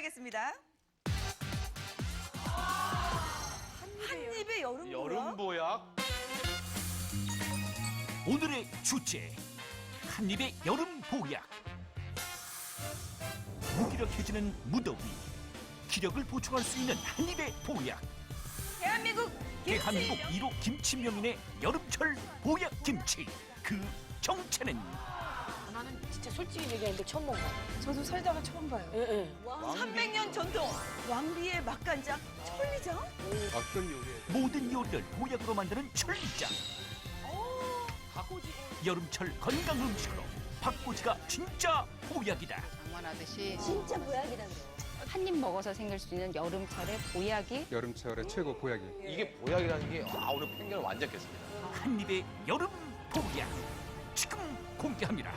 보겠습니다. 한 입에 여름 여름 보약? 오늘의 주제 한입의 여름 보약 무기력해지는 무더위 기력을 보충할 수 있는 한입의 보약 대한민국 김치 대한민국 명- 1호 김치 명인의 여름철 보약 김치 그 정체는 진짜 솔직히 얘기하는데 처음 먹어. 저도 살다가 처음 봐요. 예, 예. 300년 전통 왕비의 맛간장 천리장? 어떤 요리에? 모든 요리를 보약으로 만드는 천리장 여름철 건강 음식으로 박꼬지가 진짜 보약이다 장만하듯이 진짜 보약이다 그래. 한입 먹어서 생길 수 있는 여름철의 보약이 여름철의 최고 보약이 이게 보약이라는 게, 아, 오늘 편견을 완전 깼습니다. 한입의 여름 보약 지금 공개합니다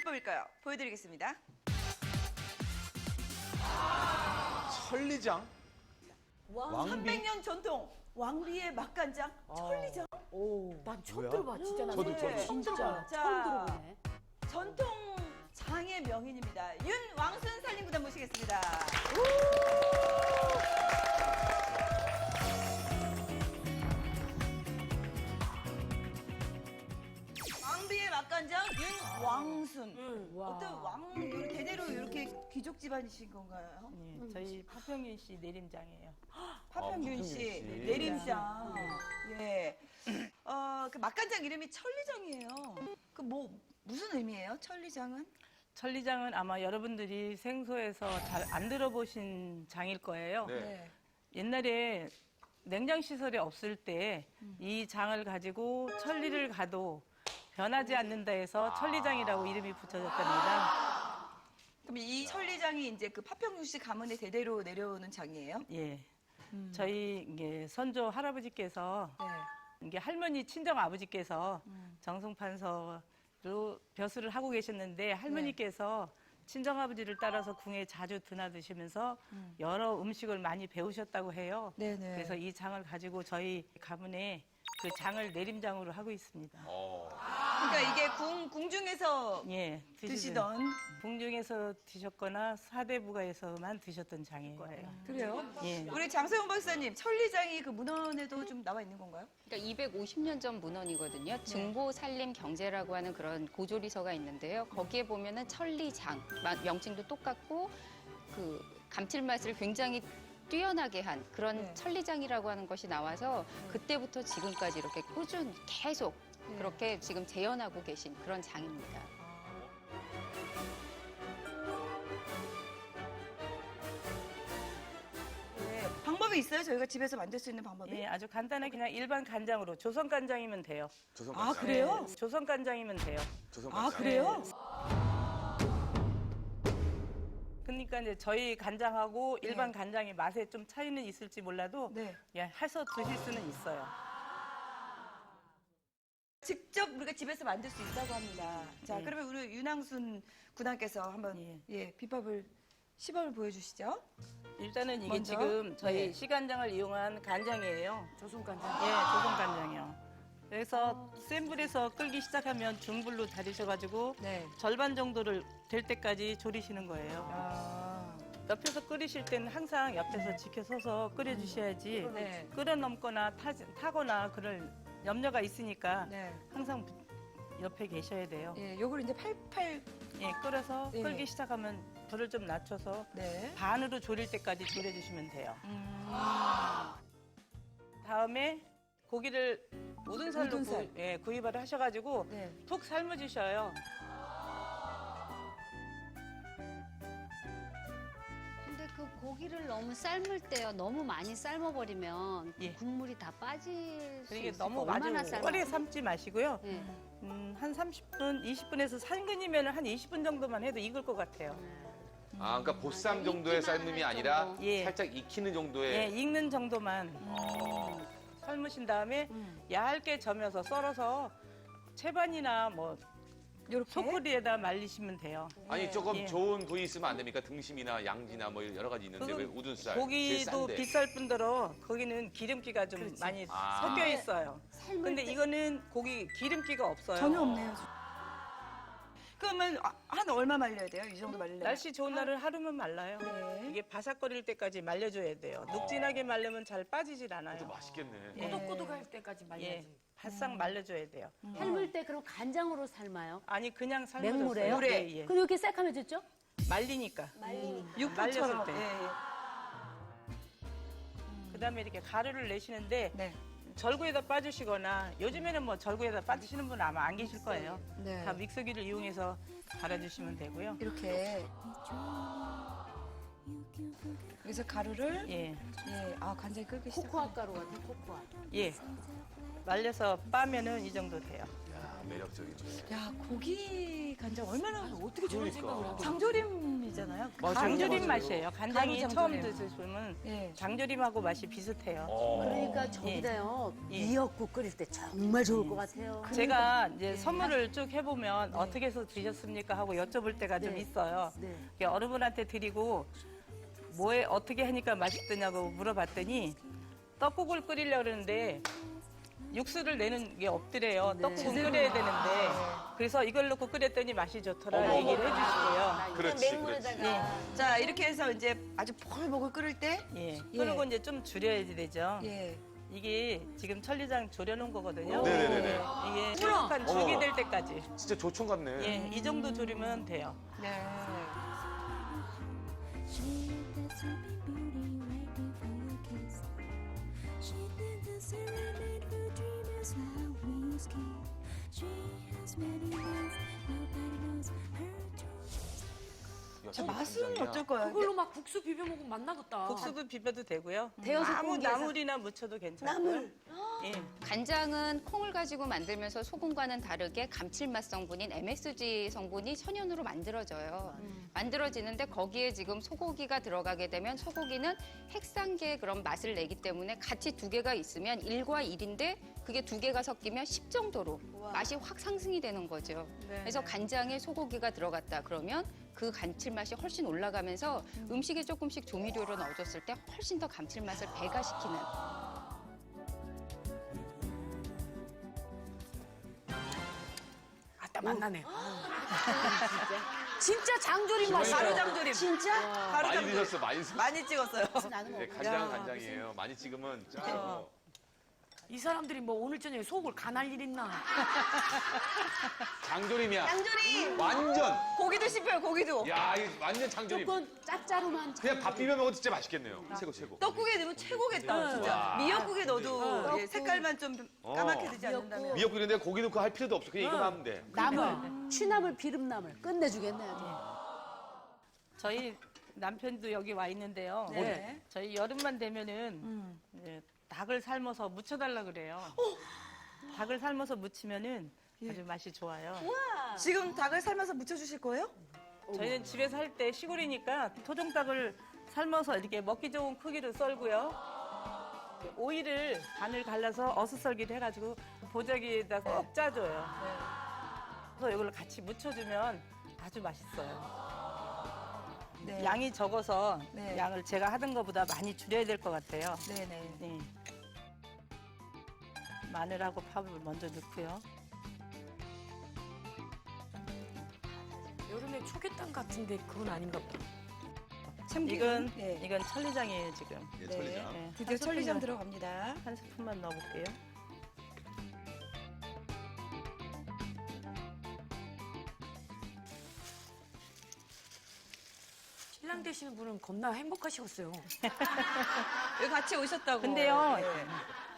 비법일까요? 보여드리겠습니다. 천리장? 왕비? 300년 전통 왕비의 맛간장 천리장? 난 처음 뭐야? 들어봐, 진짜. 나 저도, 저도. 진짜 자. 처음 들어보네. 전통 장의 명인입니다. 윤왕순 살림구단 모시겠습니다. 귀족 집안이신 건가요? 예, 저희 파평윤 씨 내림장이에요. 파평균 파평균 씨, 씨. 네, 내림장. 예. 어, 그 맛간장 이름이 천리장이에요. 그 뭐 무슨 의미예요? 천리장은? 천리장은 아마 여러분들이 생소해서 잘 안 들어보신 장일 거예요. 네. 옛날에 냉장 시설이 없을 때 이 장을 가지고 천리를 가도 변하지 않는다 해서 천리장이라고 이름이 붙여졌답니다. 그럼 이 천리장이 이제 그 파평윤 씨 가문에 대대로 내려오는 장이에요? 예. 저희 이게 선조 할아버지께서 네. 이게 할머니 친정 아버지께서 정승판서로 벼슬을 하고 계셨는데 할머니께서 친정 아버지를 따라서 궁에 자주 드나드시면서 여러 음식을 많이 배우셨다고 해요. 네네. 그래서 이 장을 가지고 저희 가문에 그 장을 내림장으로 하고 있습니다. 어. 그러니까 이게 궁, 궁중에서 예, 드시던 드시던. 궁중에서 드셨거나 사대부가에서만 드셨던 장이에요. 그래요? 예. 우리 장소영 박사님, 천리장이 그 문헌에도 좀 나와 있는 건가요? 그러니까 250년 전 문헌이거든요. 증보 살림 경제라고 하는 그런 고조리서가 있는데요. 거기에 보면은 천리장 마- 명칭도 똑같고 그 감칠맛을 굉장히 뛰어나게 한 그런 네. 천리장이라고 하는 것이 나와서 그때부터 지금까지 이렇게 꾸준히 계속 네. 그렇게 지금 재현하고 계신 그런 장입니다. 네. 방법이 있어요? 저희가 집에서 만들 수 있는 방법이? 예, 아주 간단하게 그냥 일반 간장으로 조선 간장이면 돼요. 조선 아, 간장. 그래요? 네, 조선 간장이면 돼요. 조선 아, 간장. 그래요? 그러니까 이제 저희 간장하고 일반 간장의 맛에 좀 차이는 있을지 몰라도 네. 예, 해서 드실 수는 있어요. 직접 우리가 집에서 만들 수 있다고 합니다. 자, 네. 그러면 우리 윤항순 구단께서 한번 예. 예, 비법을 시범을 보여주시죠. 일단은 이게 먼저? 지금 저희 네. 시간장을 이용한 간장이에요. 조선 간장. 예, 조선 간장이요. 그래서 센 불에서 끓기 시작하면 중불로 다리셔가지고 네. 절반 정도를 될 때까지 졸이시는 거예요. 아, 옆에서 끓이실 때는 항상 옆에서 지켜서서 끓여주셔야지 네. 끓여 넘거나 타, 타거나 그럴 염려가 있으니까 네. 항상 옆에 계셔야 돼요. 예, 요걸 이제 팔팔, 예, 끓여서 예. 끓기 시작하면 불을 좀 낮춰서 네. 반으로 졸일 때까지 졸여주시면 돼요. 음. 다음에 고기를 우둔살로 우둔살. 구, 예, 구입을 하셔가지고 네. 푹 삶아주셔요. 고기를 너무 삶을 때요. 너무 많이 삶아버리면 예. 국물이 다 빠질 수 그러니까 있으니까 너무 얼마나 삶아? 오래 삶지 마시고요. 예. 음, 한 30분, 20분에서 상근이면 한 20분 정도만 해도 익을 것 같아요. 아, 그러니까 보쌈 정도의 익기만 삶음이 할 아니라 정도. 예. 살짝 익히는 정도의. 예, 익는 정도만 어. 삶으신 다음에 음. 얇게 점여서 썰어서 채반이나 뭐 요렇게. 소쿠리에다 말리시면 돼요. 아니 조금 예. 좋은 부위 있으면 안 됩니까? 등심이나 양지나 뭐 여러 가지 있는데 왜 우둔살? 제일 고기도 싼데. 비쌀 뿐더러 거기는 기름기가 좀 많이 아. 섞여 있어요. 삶을 근데 때- 이거는 고기 기름기가 없어요. 전혀 없네요. 그러면 아, 한 얼마 말려야 돼요? 이 정도 말려요? 날씨 좋은 날은 하루면 말라요. 네. 이게 바삭거릴 때까지 말려줘야 돼요. 눅진하게 말리면 잘 빠지질 않아요. 맛있겠네. 예. 꼬독꼬독할 때까지 예, 말려야지. 바싹 말려줘야 돼요. 삶을 때 그럼 간장으로 삶아요? 아니 그냥 삶아줬어요. 맹물에요? 물에. 예, 예. 그럼 이렇게 새카매졌죠? 말리니까. 육포처럼. 말렸을 때. 예, 예. 그다음에 이렇게 가루를 내시는데 네. 절구에다 빠주시거나 요즘에는 뭐 절구에다 빠주시는 분 아마 안 계실 거예요. 네. 다 믹서기를 이용해서 갈아주시면 되고요. 이렇게. 여기서 가루를 예, 예, 아 간장이 끓기 시작. 코코아 가루 같은 코코아. 예. 말려서 빠면은 이 정도 돼요. 야, 매력적이죠. 야 고기 간장 얼마나 어떻게 저런 그러니까. 생각을 하고 장조림이잖아요. 맞아요. 장조림 맞아요. 맛이에요. 간장이 가루 처음 장조림. 드시면 예. 장조림하고 맛이 비슷해요. 어. 그러니까 저기다요 예. 미역국 끓일 때 정말 좋을 것 같아요. 제가 이제 선물을 쭉 해보면 어떻게 해서 드셨습니까 하고 여쭤볼 때가 좀 네. 있어요. 네. 이렇게 어른분한테 드리고 뭐에 어떻게 하니까 맛있더냐고 물어봤더니 떡국을 끓이려고 그러는데 육수를 내는 게 없더래요. 네. 떡국은 끓여야 되는데 그래서 이걸 넣고 끓였더니 맛이 좋더라 어머, 얘기를. 해주시고요. 그렇지, 그렇지. 자 이렇게 해서 이제 아주 보글보글 끓을 때 예. 예. 그리고 이제 좀 줄여야 되죠. 예. 이게 지금 천리장 졸여놓은 거거든요. 네네네네. 이게 촉촉한 죽이 될 때까지. 진짜 조청 같네. 예, 이 정도 졸이면 돼요. 네. She beauty waiting for your kiss. She dreamers She has many names, nobody knows. 야, 자 진짜 맛은. 어쩔 거예요? 그걸로 막 국수 비벼 먹으면 맛나겠다. 국수도 비벼도 되고요. 데워서 아무 공기에서. 나물이나 묻혀도 괜찮고요. 예. 간장은 콩을 가지고 만들면서 소금과는 다르게 감칠맛 성분인 MSG 성분이 천연으로 만들어져요. 만들어지는데 거기에 지금 소고기가 들어가게 되면 소고기는 핵산계의 그런 맛을 내기 때문에 같이 두 개가 있으면 1과 1인데 그게 두 개가 섞이면 10 정도로 맛이 확 상승이 되는 거죠. 그래서 간장에 소고기가 들어갔다 그러면 그 감칠맛이 훨씬 올라가면서 음식에 조금씩 조미료를 넣어줬을 때 훨씬 더 감칠맛을 배가시키는 아따 맛나네. 진짜 장조림 맛이야. 가루 장조림. 진짜? 가루 많이 장조림. 드셨어, 많이 드셨어. 많이 찍었어요. 나는 네. 간장은 간장이에요. 많이 찍으면 짜. 뭐. 이 사람들이 뭐 오늘 저녁에 속을 간할 일 있나? 장조림이야. 장조림. 완전. 고기도 씹혀요. 고기도. 야, 이거 완전 장조림. 조금 짭짜름한 그냥 밥 비벼 먹어도 진짜 맛있겠네요. 최고, 최고. 떡국에 넣으면 최고겠다. 진짜. 와. 미역국에 넣어도. 예, 색깔만 좀 어. 까맣게 되지 않는다면. 미역국 이런데 고기 넣고 할 필요도 없어. 그냥 이거만 하면 돼. 나물, 취나물, 비름나물 끝내주겠네 아주. 저희 남편도 여기 와 있는데요. 네. 저희 여름만 되면은 이제 닭을 삶아서 무쳐달라 그래요. 닭을 삶아서 무치면은 아주 맛이 좋아요. 지금 닭을 삶아서 무쳐주실 거예요? 저희는 집에서 할때 시골이니까 토종닭을 삶아서 이렇게 먹기 좋은 크기로 썰고요. 오이를 반을 갈라서 어슷썰기를 해가지고 보자기에다 꼭 짜줘요. 그래서 이걸 같이 무쳐주면 아주 맛있어요. 네. 양이 적어서 네. 양을 제가 하던 것보다 많이 줄여야 될 것 같아요. 네네. 네. 마늘하고 팝을 먼저 넣고요. 여름에 초계탕 같은데 그건 아닌가 보다. 참기름. 이건 네. 이건 천리장이에요 지금. 예, 네. 천리장. 네. 드디어 한 천리장 스푼만- 들어갑니다. 한 스푼만 넣어볼게요. 신랑 되시는 분은 겁나 행복하시겠어요. 여기 같이 오셨다고. 근데요 네.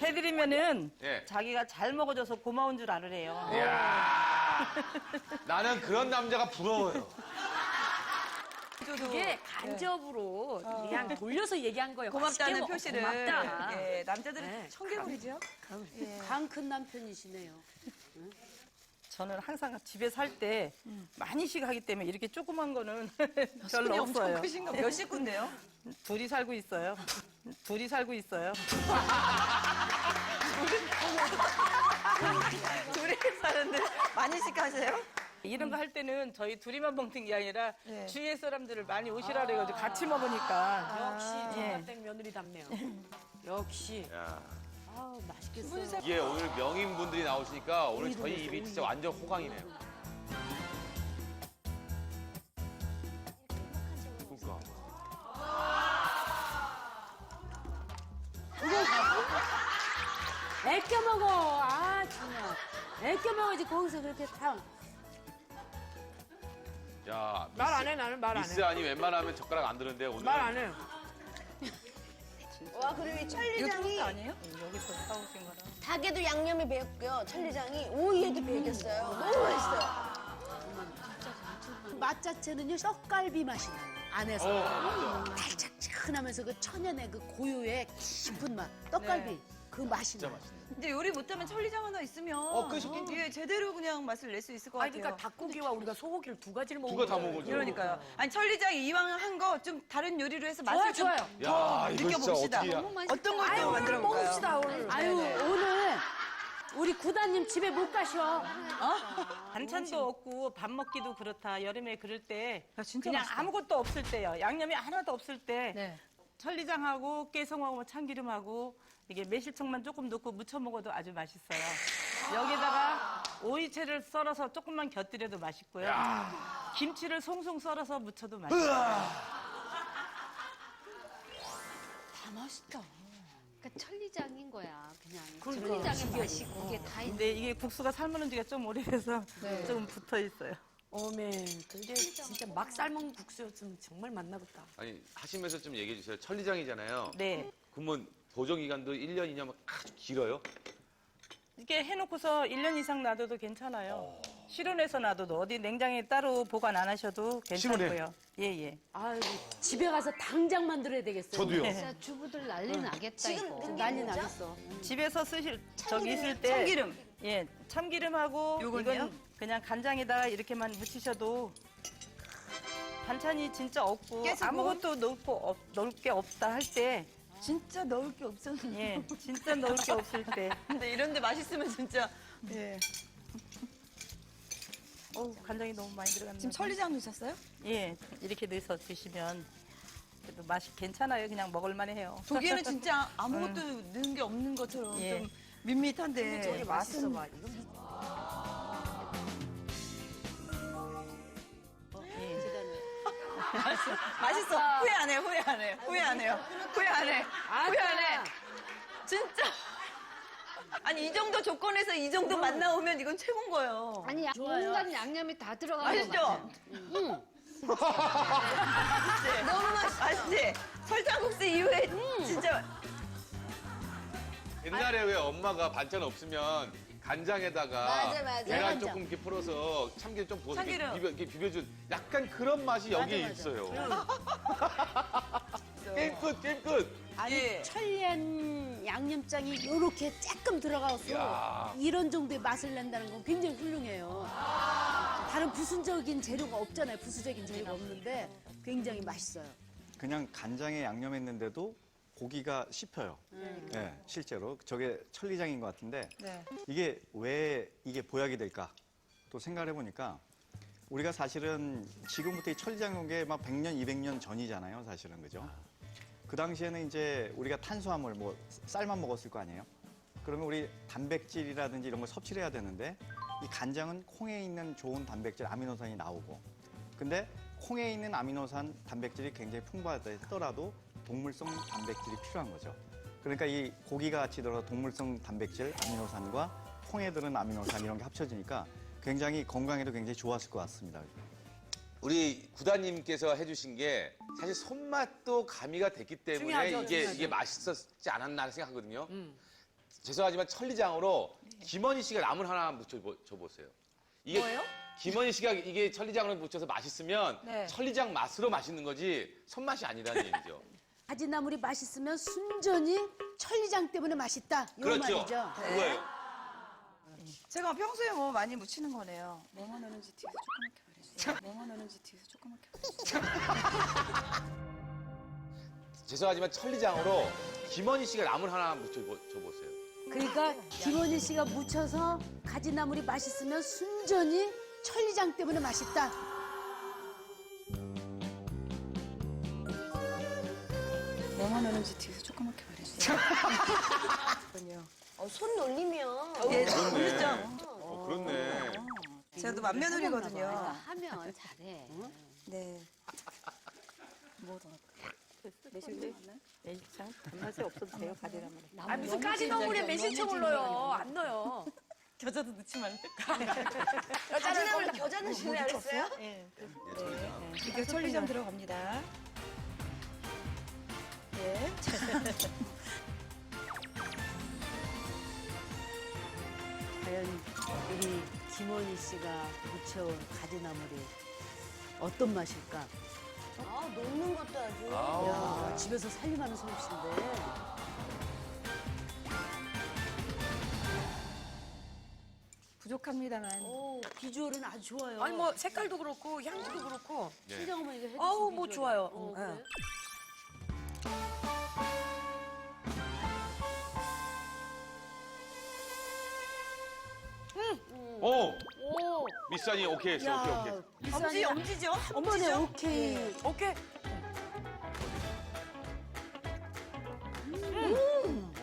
해드리면은 예. 자기가 잘 먹어줘서 고마운 줄 알으래요. 이야. 나는 그런 남자가 부러워요. 저도 이게 간접으로 그냥 돌려서 얘기한 거예요. 고맙다는 표시를. 고맙다. 예, 남자들은 네. 청개구리죠. 강 큰 남편이시네요. 저는 항상 집에 살 때 많이씩 하기 때문에 이렇게 조그만 거는 별로 없어요. 크신가 봐요. 몇 식구인데요? 둘이 살고 있어요. 둘이 살고 있어요. 둘이 사는데 많이씩 하세요? 이런 거 할 때는 저희 둘이만 먹는 게 아니라 네. 주위의 사람들을 많이 오시라 그래가지고 같이 먹으니까 역시 예. 정화된 며느리답네요. 역시. 야. 아우 맛있겠어요. 이게 오늘 명인분들이 나오시니까 오늘 저희 입이 진짜 완전 호강이네요. 애껴 먹어야지 거기서 그렇게 다. 야, 말 안 해, 나는 말 안 미스 해. 아니 웬만하면 젓가락 안 드는데 오늘 말 안 해. 와 그리고 이 천리장이 아니에요? 여기서 사오신 거라. 닭에도 양념이 배었고요. 천리장이 오이에도 배겼어요. 너무 맛있어요. 맛 자체는요 떡갈비 맛이 나요. 안에서 어. 달짝지근하면서 그 천연의 그 고유의 깊은 맛 떡갈비 그 맛이 진짜. 맛있네. 근데 요리 못하면 천리장 하나 있으면 어, 끝이 예, 제대로 그냥 맛을 낼 수 있을 것 아니, 같아요. 그러니까 닭고기와 우리가 소고기를 두 가지를 먹는 두가 다 거예요. 먹어줘. 그러니까요. 아니 천리장 이왕 한 거 좀 다른 요리로 해서 좋아요, 맛을 좀 좋아요. 야, 이거 진짜 느껴봅시다. 어떻게 맛있다. 어떤 걸 아유, 또 오늘 만들어 먹읍시다, 볼까요? 오늘. 아유 오늘 우리 구다님 집에 못 가셔. 반찬도 없고 밥 먹기도 그렇다. 여름에 그럴 때 야, 진짜 그냥 맛있다. 아무것도 없을 때요. 양념이 하나도 없을 때 네. 천리장하고 깨송하고 뭐 참기름하고 이게 매실청만 조금 넣고 무쳐 먹어도 아주 맛있어요. 여기다가 오이채를 썰어서 조금만 곁들여도 맛있고요. 김치를 송송 썰어서 무쳐도 맛있어요. 다 맛있다. 그러니까 천리장인 거야 그냥. 그러니까, 천리장의 맛이 그게 다 있는. 근데 이게 국수가 삶은 지가 좀 오래돼서 조금 붙어 있어요. 어메, 근데 진짜 막 삶은 국수였으면 정말 맛나겠다. 아니 하시면서 좀 얘기해 주세요. 천리장이잖아요. 네. 그러면 보정 기간도 1년, 2년 아주 길어요? 이렇게 해놓고서 1년 이상 놔둬도 괜찮아요. 실온에서 놔둬도 어디 냉장에 따로 보관 안 하셔도 괜찮고요. 예, 예. 아유 집에 가서 당장 만들어야 되겠어요. 저도요. 진짜 주부들 난리 나겠다 지금 이거. 난리? 나겠어. 집에서 쓰실 저기 있을 때 참기름. 예, 참기름하고 요건요? 이건 그냥 간장에다가 이렇게만 묻히셔도 반찬이 진짜 없고 깨지고. 아무것도 넣을 거 없, 넣을 게 없다 할 때 진짜 넣을 게 없었는데. 예, 진짜 넣을 게 없을 때 근데 이런데 맛있으면 진짜. 예. 어우, 간장이 너무 많이 들어갔네요. 지금 천리장 넣으셨어요? 예, 이렇게 넣어서 드시면 그래도 맛이 괜찮아요. 그냥 먹을만 해요. 조개는 진짜 아무것도 넣은 게 없는 것처럼 예. 좀 밋밋한데 맛있어 봐. 이거 맛있어. 후회 안 해요. 후회 안 해요. 후회 안 해요. 후회 안 해. 후회 안 해. 진짜. 아니 이 정도 조건에서 이 정도 맛 나오면 이건 최고인 거예요. 아니 야- 온갖 양념이 다 들어가는 거 같아. 맛있죠? 맛있지? 너무 맛있어. 맛있지? 설탕국수 이후에 진짜 옛날에 왜 엄마가 반찬 없으면 간장에다가 맞아, 맞아. 계란. 조금 이렇게 풀어서 참기름 좀 부어서 이렇게 참기름. 비벼, 이렇게 비벼준 약간 그런 맛이 여기에 있어요. 게임 끝, 게임 끝. 아니 예. 천리안 양념장이 이렇게 조금 들어가서 야. 이런 정도의 맛을 낸다는 건 굉장히 훌륭해요. 다른 부수적인 재료가 없잖아요. 부수적인 재료가 없는데 굉장히 맛있어요. 그냥 간장에 양념했는데도 고기가 씹혀요. 예, 실제로 저게 천리장인 것 같은데 네. 이게 왜 이게 보약이 될까? 또 생각해 보니까 우리가 사실은 지금부터 이 천리장 온게 막 100년, 200년 전이잖아요, 사실은 그죠? 그 당시에는 이제 우리가 탄수화물 뭐 쌀만 먹었을 거 아니에요? 그러면 우리 단백질이라든지 이런 걸 섭취를 해야 되는데 이 간장은 콩에 있는 좋은 단백질 아미노산이 나오고 근데 콩에 있는 아미노산 단백질이 굉장히 풍부하다 하더라도 동물성 단백질이 필요한 거죠. 그러니까 이 고기가 같이 들어서 동물성 단백질 아미노산과 콩에 들은 아미노산 이런 게 합쳐지니까 굉장히 건강에도 굉장히 좋았을 것 같습니다. 우리 구다님께서 해주신 게 사실 손맛도 가미가 됐기 때문에 중요하죠, 이게 중요하죠. 이게 맛있었지 않았나 생각하거든요. 죄송하지만 천리장으로 김원희 씨가 나물 하나 묻혀 줘 보세요. 이게 뭐예요? 김원희 씨가 이게 천리장으로 묻혀서 맛있으면 네. 천리장 맛으로 맛있는 거지 손맛이 아니라는 얘기죠. 가지나물이 맛있으면 순전히 천리장 때문에 맛있다. 이 그렇죠. 말이죠. 그거예요. 제가 평소에 뭐 많이 묻히는 거네요. 뭐만 넣는지 뒤에서 조그맣게 말해주세요. 뭐만 넣는지 뒤에서 조그맣게 말해주세요. 죄송하지만 천리장으로 김원희 씨가 나물 하나 묻혀 줘보세요. 그러니까 김원희 씨가 묻혀서 가지나물이 맛있으면 순전히 천리장 때문에 맛있다. 넣는지 뒤에서 조그맣게 말해주세요. 어, 손 놀리면 예, 그렇네. 그렇죠. 어, 그렇네. 제가 또 맏며느리거든요. 그러니까 하면 잘해. 네. 매실청 단맛이 없어도 돼요, 가지나물에. 아, 무슨 까지 너물에 매실청을 넣어요. 안 넣어요. 겨자도 넣지 말래. 겨자를 겨자 넣으시려 그랬어요? 이렇게 천리장 들어갑니다. 네. 과연 우리 김원희 씨가 무쳐온 가지나물이 어떤 맛일까? 아, 녹는 것도 아주. 야, 집에서 살림하는 솜씨인데. 부족합니다만. 오, 비주얼은 아주 좋아요. 아니 뭐 색깔도 그렇고 향기도 그렇고 네. 친정 어머니가 해주신 아우 뭐 비주얼이. 좋아요. 어, 응, 그래? 오, 미선이 오케이 했어, 오케이, 오케이. 엄지, 엄지죠? 한 번에 오케이. 오케이.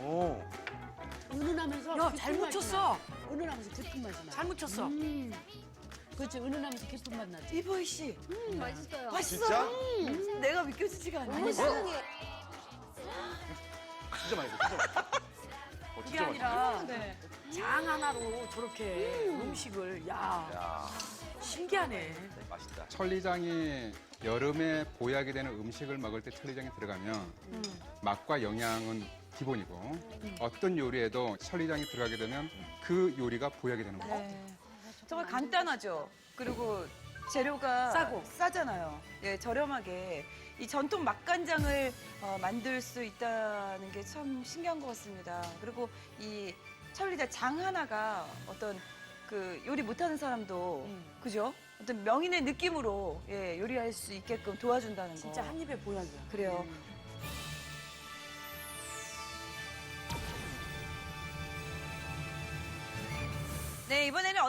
오. 은은하면서 야, 깊은 잘 맛이 묻혔어. 나. 은은하면서 깊은 맛이 나. 잘 묻혔어. 음. 그렇지, 은은하면서 깊은 맛 나지. 이보희 씨. 맛있어요. 진짜? 내가 믿겨지지가 않아. 어머 세상에. 진짜 맛있어, 진짜 맛있어. 어, 진짜 맛있어. 아니라 네. 장 하나로 저렇게 음. 식을 야, 야, 신기하네. 맛있다. 천리장이 여름에 보약이 되는 음식을 먹을 때 천리장이 들어가면 맛과 영양은 기본이고 어떤 요리에도 천리장이 들어가게 되면 그 요리가 보약이 되는 거예요. 네. 정말 간단하죠. 그리고 재료가 싸고. 싸잖아요. 예, 저렴하게 이 전통 맛간장을 어, 만들 수 있다는 게 참 신기한 것 같습니다. 그리고 이 천리자 장 하나가 어떤 그 요리 못하는 사람도 음. 그죠? 어떤 명인의 느낌으로 예, 요리할 수 있게끔 도와준다는 거. 진짜 한 입에 보약이야. 그래요. 네 이번에는